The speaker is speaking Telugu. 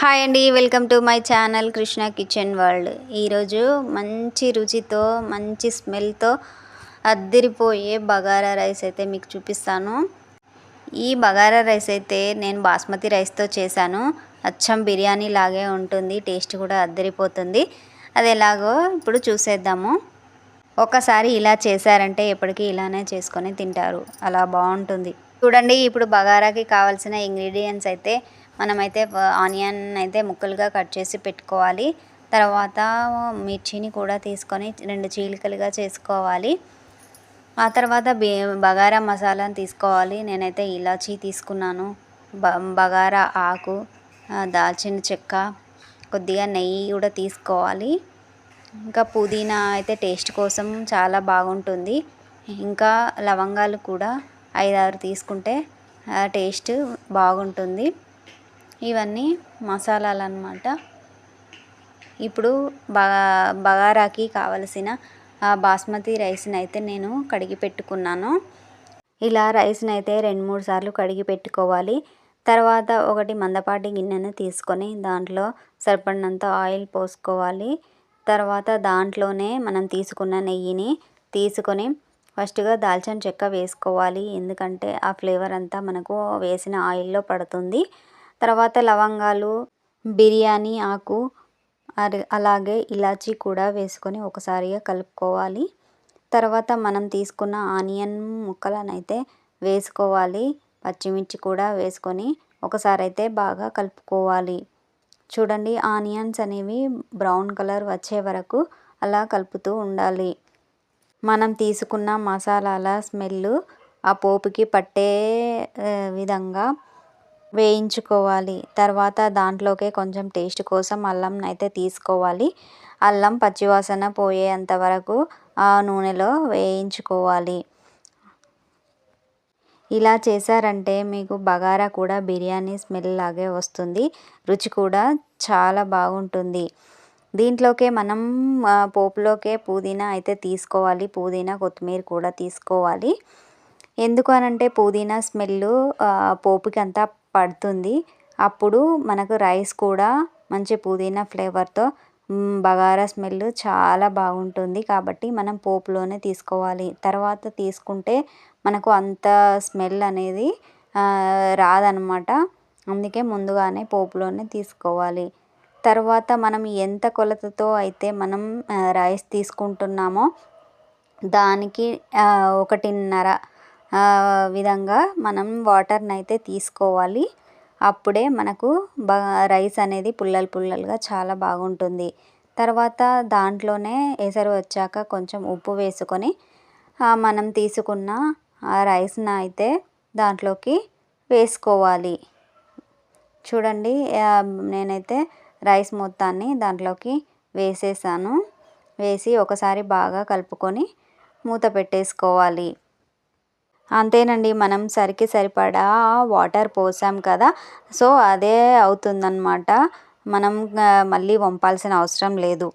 హాయ్ అండి welcome to my channel Krishna kitchen world. ఈరోజు మంచి రుచితో మంచి స్మెల్తో అద్దిరిపోయే బగారా రైస్ అయితే మీకు చూపిస్తాను. ఈ బగారా రైస్ అయితే నేను బాస్మతి రైస్తో చేశాను. అచ్చం బిర్యానీ లాగే ఉంటుంది టేస్ట్ కూడా అద్దరిపోతుంది. అది ఎలాగో ఇప్పుడు చూసేద్దాము. ఒకసారి ఇలా చేశారంటే ఎప్పటికీ ఇలానే చేసుకొని తింటారు. అలా బాగుంటుంది. చూడండి ఇప్పుడు బగారాకి కావాల్సిన ఇంగ్రీడియంట్స్ అయితే మనమైతే ఆనియన్ అయితే ముక్కలుగా కట్ చేసి పెట్టుకోవాలి. తర్వాత మిర్చిని కూడా తీసుకొని రెండు చీలికలుగా చేసుకోవాలి. ఆ తర్వాత బే బగారా మసాలాను తీసుకోవాలి. నేనైతే ఇలాచీ తీసుకున్నాను. బ బగారా ఆకు దాల్చిన చెక్క కొద్దిగా నెయ్యి కూడా తీసుకోవాలి. ఇంకా పుదీనా అయితే టేస్ట్ కోసం చాలా బాగుంటుంది. ఇంకా లవంగాలు కూడా ఐదారు తీసుకుంటే టేస్ట్ బాగుంటుంది. ఇవన్నీ మసాలాలు అన్నమాట ఇప్పుడు బగా బగారాకి కావలసిన బాస్మతి రైస్ని అయితే నేను కడిగి పెట్టుకున్నాను. ఇలా రైస్ని అయితే రెండు మూడు సార్లు కడిగి పెట్టుకోవాలి. తర్వాత ఒకటి మందపాటి గిన్నెను తీసుకొని దాంట్లో సరిపడినంత ఆయిల్ పోసుకోవాలి. తర్వాత దాంట్లోనే మనం తీసుకున్న నెయ్యిని తీసుకొని ఫస్ట్గా దాల్చిన చెక్క వేసుకోవాలి. ఎందుకంటే ఆ ఫ్లేవర్ అంతా మనకు వేసిన ఆయిల్లో పడుతుంది. తర్వాత లవంగాలు బిర్యానీ ఆకు అలాగే ఇలాచీ కూడా వేసుకొని ఒకసారిగా కలుపుకోవాలి. తర్వాత మనం తీసుకున్న ఆనియన్ ముక్కలను అయితే వేసుకోవాలి. పచ్చిమిర్చి కూడా వేసుకొని ఒకసారి అయితే బాగా కలుపుకోవాలి. చూడండి ఆనియన్స్ అనేవి బ్రౌన్ కలర్ వచ్చే వరకు అలా కలుపుతూ ఉండాలి. మనం తీసుకున్న మసాలాల స్మెల్ ఆ పోపుకి పట్టే విధంగా వేయించుకోవాలి. తర్వాత దాంట్లోకే కొంచెం టేస్ట్ కోసం అల్లం అయితే తీసుకోవాలి. అల్లం పచ్చివాసన పోయేంత వరకు ఆ నూనెలో వేయించుకోవాలి. ఇలా చేశారంటే మీకు బగారా కూడా బిర్యానీ స్మెల్ లాగే వస్తుంది. రుచి కూడా చాలా బాగుంటుంది. దీంట్లోకే మనం పోపులోకే పుదీనా అయితే తీసుకోవాలి. పుదీనా కొత్తిమీర కూడా తీసుకోవాలి. ఎందుకు అనంటే పుదీనా స్మెల్ పోపుకి అంతా పడుతుంది. అప్పుడు మనకు రైస్ కూడా మంచి పుదీనా ఫ్లేవర్తో బగారా స్మెల్ చాలా బాగుంటుంది. కాబట్టి మనం పోపులోనే తీసుకోవాలి. తర్వాత తీసుకుంటే మనకు అంత స్మెల్ అనేది రాదనమాట. అందుకే ముందుగానే పోపులోనే తీసుకోవాలి. తర్వాత మనం ఎంత కొలతతో అయితే మనం రైస్ తీసుకుంటున్నామో దానికి ఒకటిన్నర విధంగా మనం వాటర్ని అయితే తీసుకోవాలి. అప్పుడే మనకు బ రైస్ అనేది పుల్లలు పుల్లలుగా చాలా బాగుంటుంది. తర్వాత దాంట్లోనే ఎసరు వచ్చాక కొంచెం ఉప్పు వేసుకొని మనం తీసుకున్న ఆ రైస్ని అయితే దాంట్లోకి వేసుకోవాలి. చూడండి నేనైతే రైస్ మొత్తాన్ని దాంట్లోకి వేసేసాను. వేసి ఒకసారి బాగా కలుపుకొని మూత పెట్టేసుకోవాలి. అంతేనండి మనం సరికి సరిపడా వాటర్ పోసాం కదా సో అదే అవుతుందన్నమాట. మనం మళ్ళీ వంపాల్సిన అవసరం లేదు.